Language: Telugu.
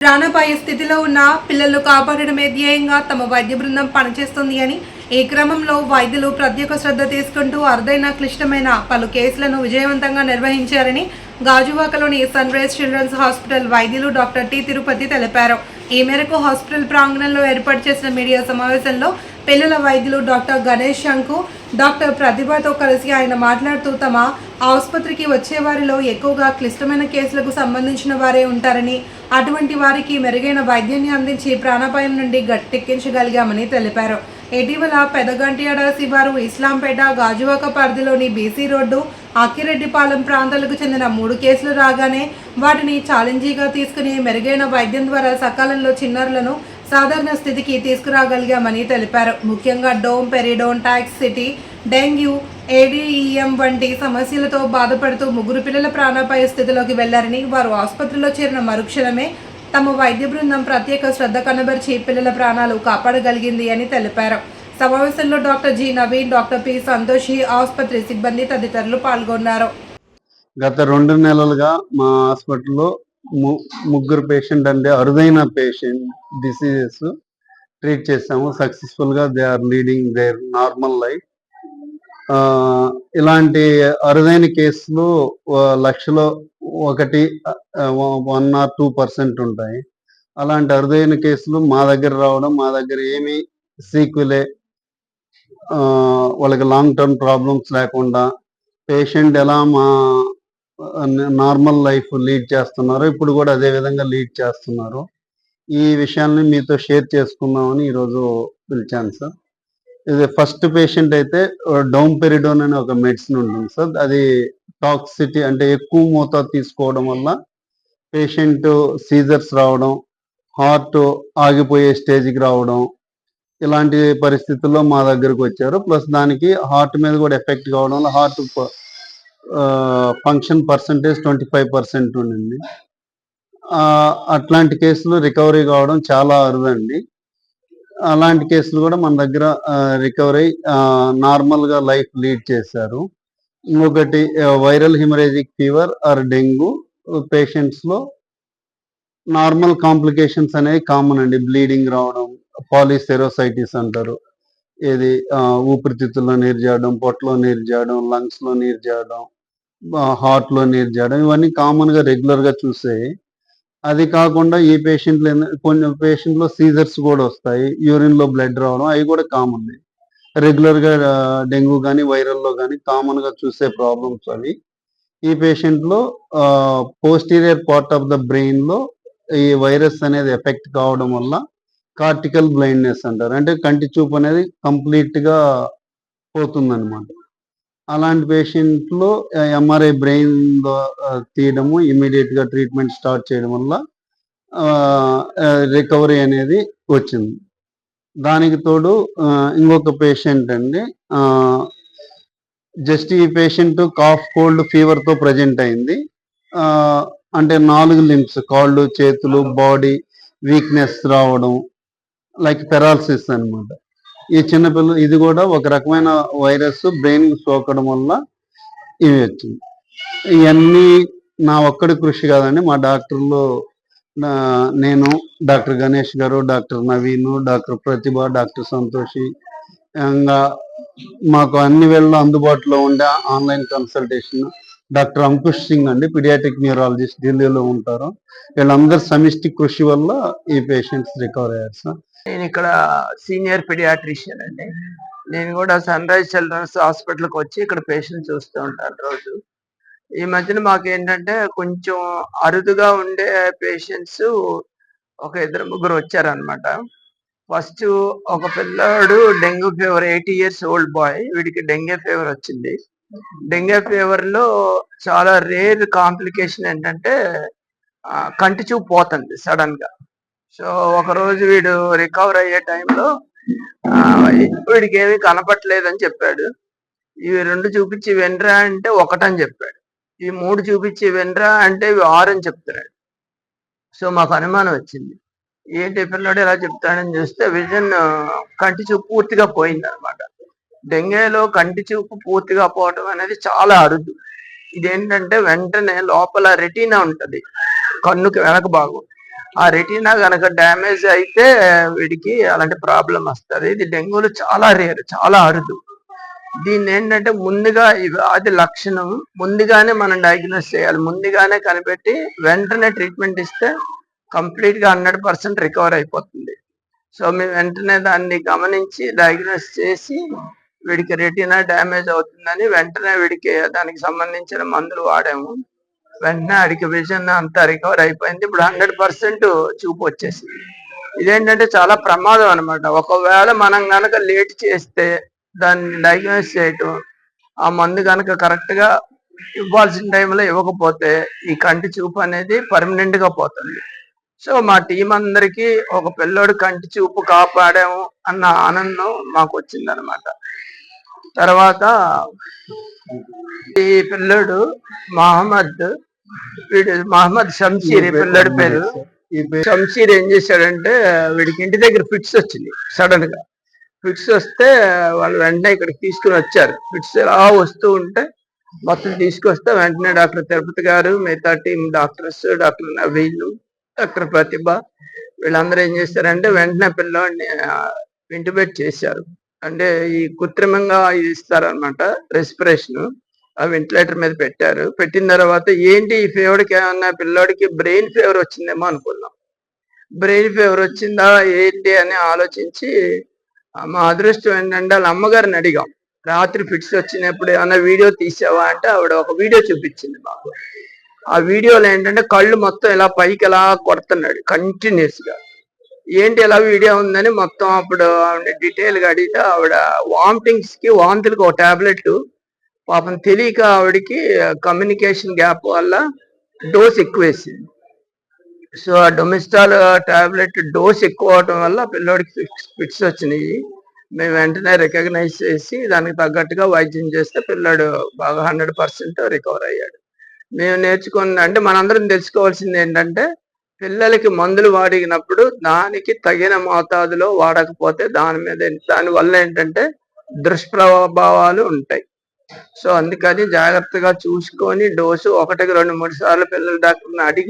ప్రాణాపాయ స్థితిలో ఉన్న పిల్లలు కాపాడడమే ధ్యేయంగా తమ వైద్య బృందం పనిచేస్తుంది అని ఈ క్రమంలో వైద్యులు ప్రత్యేక శ్రద్ధ తీసుకుంటూ అరుదైన క్లిష్టమైన పలు కేసులను విజయవంతంగా నిర్వహించారని గాజువాకలోని సన్ రైజ్ చిల్డ్రన్స్ హాస్పిటల్ వైద్యులు డాక్టర్ టి తిరుపతి తెలిపారు. ఈ మేరకు హాస్పిటల్ ప్రాంగణంలో ఏర్పాటు చేసిన మీడియా సమావేశంలో పిల్లల వైద్యులు డాక్టర్ గణేష్ శంకు డాక్టర్ ప్రతిభతో కలిసి ఆయన మాట్లాడుతూ తమ ఆసుపత్రికి వచ్చే వారిలో ఎక్కువగా క్లిష్టమైన కేసులకు సంబంధించిన వారే ఉంటారని అటువంటి వారికి మెరుగైన వైద్యాన్ని అందించి ప్రాణాపాయం నుండి గట్టెక్కించగలిగామని తెలిపారు. ఇటీవల పెదగంటియాడ శివారు ఇస్లాంపేట గాజువాక పరిధిలోని బీసీ రోడ్డు అక్కిరెడ్డిపాలెం ప్రాంతాలకు చెందిన మూడు కేసులు రాగానే వాటిని ఛాలెంజీగా తీసుకుని మెరుగైన వైద్యం ద్వారా సకాలంలో చిన్నారులను సాధారణ స్థితికి తీసుకురాగలిగామని తెలిపారు. ముఖ్యంగా domperidone toxicity dengue ADEM వంటి సమస్యలతో బాధపడుతూ ముగ్గురు పిల్లల ప్రాణాపాయ స్థితిలోకి వెళ్ళారని వారు ఆసుపత్రిలో చేరిన మరుక్షణమే తమ వైద్య బృందం ప్రత్యేక శ్రద్ధ కనబరిచి పిల్లల ప్రాణాలు కాపాడగలిగింది అని తెలిపారు. సమావేశంలో doctor G Naveen doctor P Santoshi ఆసుపత్రి సిబ్బంది తదితరులు పాల్గొన్నారు. గత రెండు నెలలుగా మా హాస్పిటల్లో ముగ్గురు పేషెంట్ అంటే అరుదైన పేషెంట్ డిసీజెస్ ట్రీట్ చేస్తాము. సక్సెస్ఫుల్గా they are leading their normal life ఇలాంటి అరుదైన కేసులు లక్షలో ఒకటి వన్ ఆర్ టూ పర్సెంట్ ఉంటాయి. అలాంటి అరుదైన కేసులు మా దగ్గర రావడం మా దగ్గర ఏమి సీక్వెలే వాళ్ళకి లాంగ్ టర్మ్ ప్రాబ్లమ్స్ లేకుండా పేషెంట్ ఎలా మా నార్మల్ లైఫ్ లీడ్ చేస్తున్నారు. ఇప్పుడు కూడా అదే విధంగా లీడ్ చేస్తున్నారు. ఈ విషయాల్ని మీతో షేర్ చేసుకుందామని ఈరోజు పిలిచాను సార్. ఇది ఫస్ట్ పేషెంట్ అయితే డౌన్ పెరిడోన్ అనే ఒక మెడిసిన్ ఉంటుంది సార్. అది టాక్సిటీ అంటే ఎక్కువ మోతాదు తీసుకోవడం వల్ల పేషెంట్ సీజర్స్ రావడం హార్ట్ ఆగిపోయే స్టేజ్కి రావడం ఇలాంటి పరిస్థితుల్లో మా దగ్గరకు వచ్చారు. ప్లస్ దానికి హార్ట్ మీద కూడా ఎఫెక్ట్ కావడం వల్ల heart function percentage twenty five percent ఉండింది. ఆ, అట్లాంటి కేసులు రికవరీ కావడం చాలా అరుదండి. అలాంటి కేసులు కూడా మన దగ్గర రికవరీ నార్మల్గా లైఫ్ లీడ్ చేశారు. ఇంకొకటి viral haemorrhagic fever or dengue పేషెంట్స్లో normal complications అనేవి కామన్ అండి. బ్లీడింగ్ రావడం పాలిసెరోసైటిస్ అంటారు. ఏది? ఆ, ఊపిరితిత్తుల్లో నీరు చేయడం పొట్టలో నీరు చేయడం లంగ్స్లో నీరు చేయడం హార్ట్లో నీరు చేయడం ఇవన్నీ కామన్గా రెగ్యులర్గా చూసే అది కాకుండా ఈ పేషెంట్లు కొన్ని పేషెంట్లో సీజర్స్ కూడా వస్తాయి. యూరిన్లో బ్లడ్ రావడం అవి కూడా కామన్. రెగ్యులర్గా డెంగ్యూ కానీ వైరల్లో కానీ కామన్గా చూసే ప్రాబ్లమ్స్ అవి. ఈ పేషెంట్లో పోస్టీరియర్ పార్ట్ ఆఫ్ ద బ్రెయిన్లో ఈ వైరస్ అనేది ఎఫెక్ట్ కావడం వల్ల కార్టికల్ బ్లైండ్నెస్ అంటారు. అంటే కంటి చూపు అనేది కంప్లీట్గా పోతుందన్నమాట. అలాంటి పేషెంట్లో ఎంఆర్ఐ బ్రెయిన్ తీయడము ఇమీడియట్గా ట్రీట్మెంట్ స్టార్ట్ చేయడం వల్ల రికవరీ అనేది వచ్చింది. దానికి తోడు ఇంకొక పేషెంట్ అండి జస్ట్ ఈ పేషెంట్ కాఫ్ కోల్డ్ ఫీవర్తో ప్రజెంట్ అయింది. అంటే నాలుగు లిమ్స్ కాళ్ళు చేతులు బాడీ వీక్నెస్ రావడం లైక్ పెరాలసిస్ అన్నమాట. ఈ చిన్నపిల్ల ఇది కూడా ఒక రకమైన వైరస్ బ్రెయిన్ సోకడం వల్ల ఇవి వచ్చింది. ఇవన్నీ నా ఒక్కడి కృషి కాదండి. మా డాక్టర్లు నేను డాక్టర్ గణేష్ గారు doctor Naveen doctor Pratibha doctor Santoshi ఇంకా మాకు అన్ని వేళ అందుబాటులో ఉండే online consultation doctor Ankush Singh అండి పిడియాటిక్ న్యూరాలజిస్ట్ ఢిల్లీలో ఉంటారు. వీళ్ళందరి సమిష్టి కృషి వల్ల ఈ పేషెంట్స్ రికవర్ అయ్యారు సార్. నేను ఇక్కడ సీనియర్ పిడియాట్రిషియన్ అండి. నేను కూడా సన్ రైజ్ చిల్డ్రన్స్ హాస్పిటల్కి వచ్చి ఇక్కడ పేషెంట్ చూస్తూ ఉంటాను రోజు. ఈ మధ్యన మాకు ఏంటంటే కొంచెం అరుదుగా ఉండే పేషెంట్స్ ఒక ఇద్దరు ముగ్గురు వచ్చారనమాట ఫస్ట్ ఒక పిల్లాడు dengue fever eighty years old boy వీడికి డెంగ్యూ ఫీవర్ వచ్చింది. డెంగ్యూ ఫీవర్లో చాలా రేర్ కాంప్లికేషన్ ఏంటంటే కంటి చూపు పోతుంది సడన్గా సో ఒక రోజు వీడు రికవర్ అయ్యే టైంలో వీడికి కనపట్లేదు కనపట్లేదని చెప్పాడు. ఇవి రెండు చూపించి వెనరా అంటే ఒకటని చెప్పాడు. ఈ మూడు చూపించి వెనరా అంటే ఇవి ఆరు అని చెప్తున్నాడు. సో మాకు అనుమానం వచ్చింది. ఏంటి పిల్లడు ఎలా చెప్తాడని చూస్తే విజన్ కంటి చూపు పూర్తిగా పోయింది అనమాట డెంగేలో కంటి చూపు పూర్తిగా పోవటం అనేది చాలా అరుదు. ఇదేంటంటే వెంటనే లోపల రెటీనా ఉంటది. కన్నుకి వెనక భాగం. ఆ రెటీనా కనుక డ్యామేజ్ అయితే వీడికి అలాంటి ప్రాబ్లం వస్తుంది. ఇది డెంగ్యూలు చాలా రేర్ చాలా అరుదు. దీన్ని ఏంటంటే ముందుగా ఈ వ్యాధి లక్షణం ముందుగానే మనం డయాగ్నోస్ చేయాలి. ముందుగానే కనిపెట్టి వెంటనే ట్రీట్మెంట్ ఇస్తే కంప్లీట్గా హండ్రెడ్ పర్సెంట్ రికవర్ అయిపోతుంది. సో మేము వెంటనే దాన్ని గమనించి డయాగ్నోస్ చేసి వీడికి రెటీనా డ్యామేజ్ అవుతుందని వెంటనే వీడికి దానికి సంబంధించిన మందులు వాడాము. వెంటనే ఆడికి విజన్ అంతా రికవర్ అయిపోయింది. ఇప్పుడు హండ్రెడ్ పర్సెంట్ చూపు వచ్చేసింది. ఇదేంటంటే చాలా ప్రమాదం అనమాట ఒకవేళ మనం కనుక లేట్ చేస్తే దాన్ని డయాగ్నోస్ చేయటం ఆ మందు కనుక కరెక్ట్గా ఇవ్వాల్సిన టైంలో ఇవ్వకపోతే ఈ కంటి చూపు అనేది పర్మనెంట్గా పోతుంది. సో మా టీం అందరికి ఒక పిల్లోడు కంటి చూపు కాపాడాము అన్న ఆనందం మాకు వచ్చింది అనమాట తర్వాత ఈ పిల్లోడు మహమ్మద్ వీడు మహమ్మద్ షంషీర్ ఈ పిల్లోడి పేరు. ఈ షంషీర్ ఏం చేశాడంటే వీడికి ఇంటి దగ్గర ఫిట్స్ వచ్చింది సడన్గా. ఫిట్స్ వస్తే వాళ్ళు వెంటనే ఇక్కడికి తీసుకుని వచ్చారు. ఫిట్స్ ఎలా వస్తూ ఉంటే మొత్తం తీసుకొస్తే వెంటనే డాక్టర్ తిరుపతి గారు మిగతా team doctors doctor Naveen doctor Pratibha వీళ్ళందరూ ఏం చేశారంటే వెంటనే పిల్లోడిని ఇంటిమేట్ చేశారు. అంటే ఈ కృత్రిమంగా ఇది ఇస్తారనమాట రెస్పిరేషన్. ఆ వెంటిలేటర్ మీద పెట్టారు. పెట్టిన తర్వాత ఏంటి ఈ ఫీవర్కి ఏమన్నా పిల్లోడికి బ్రెయిన్ ఫీవర్ వచ్చిందేమో అనుకున్నాం బ్రెయిన్ ఫీవర్ వచ్చిందా ఏంటి అని ఆలోచించి మా అదృష్టం ఏంటంటే వాళ్ళ అమ్మగారిని అడిగాం. రాత్రి ఫిట్స్ వచ్చినప్పుడు ఏమన్నా వీడియో తీసావా అంటే ఆవిడ ఒక వీడియో చూపించింది మాకు. ఆ వీడియోలో ఏంటంటే కళ్ళు మొత్తం ఇలా పైకి ఇలా కొడుతున్నాడు కంటిన్యూస్గా. ఏంటి ఎలా వీడియో ఉందని మొత్తం అప్పుడు ఆవిడ డీటెయిల్గా అడిగితే ఆవిడ వామిటింగ్స్కి వాంతులకి ఒక టాబ్లెట్ పాపం తెలియక ఆవిడకి కమ్యూనికేషన్ గ్యాప్ వల్ల డోస్ ఎక్కువ వేసింది సో ఆ డొమిస్టాల్ టాబ్లెట్ డోస్ ఎక్కువ అవటం వల్ల పిల్లోడికి ఫిక్స్ ఫిట్స్ వచ్చినాయి. మేము వెంటనే రికగ్నైజ్ చేసి దానికి తగ్గట్టుగా వైద్యం చేస్తే పిల్లాడు బాగా హండ్రెడ్ పర్సెంట్ రికవర్ అయ్యాడు. మేము నేర్చుకున్న అంటే మనందరం తెలుసుకోవాల్సింది ఏంటంటే పిల్లలకి మందులు వాడినప్పుడు దానికి తగిన మోతాదులో వాడకపోతే దాని మీద దాని వల్ల ఏంటంటే దుష్ప్రభావాలు ఉంటాయి. సో అందుకని జాగ్రత్తగా చూసుకొని డోసు ఒకటికి రెండు మూడు సార్లు పిల్లల డాక్టర్ని అడిగి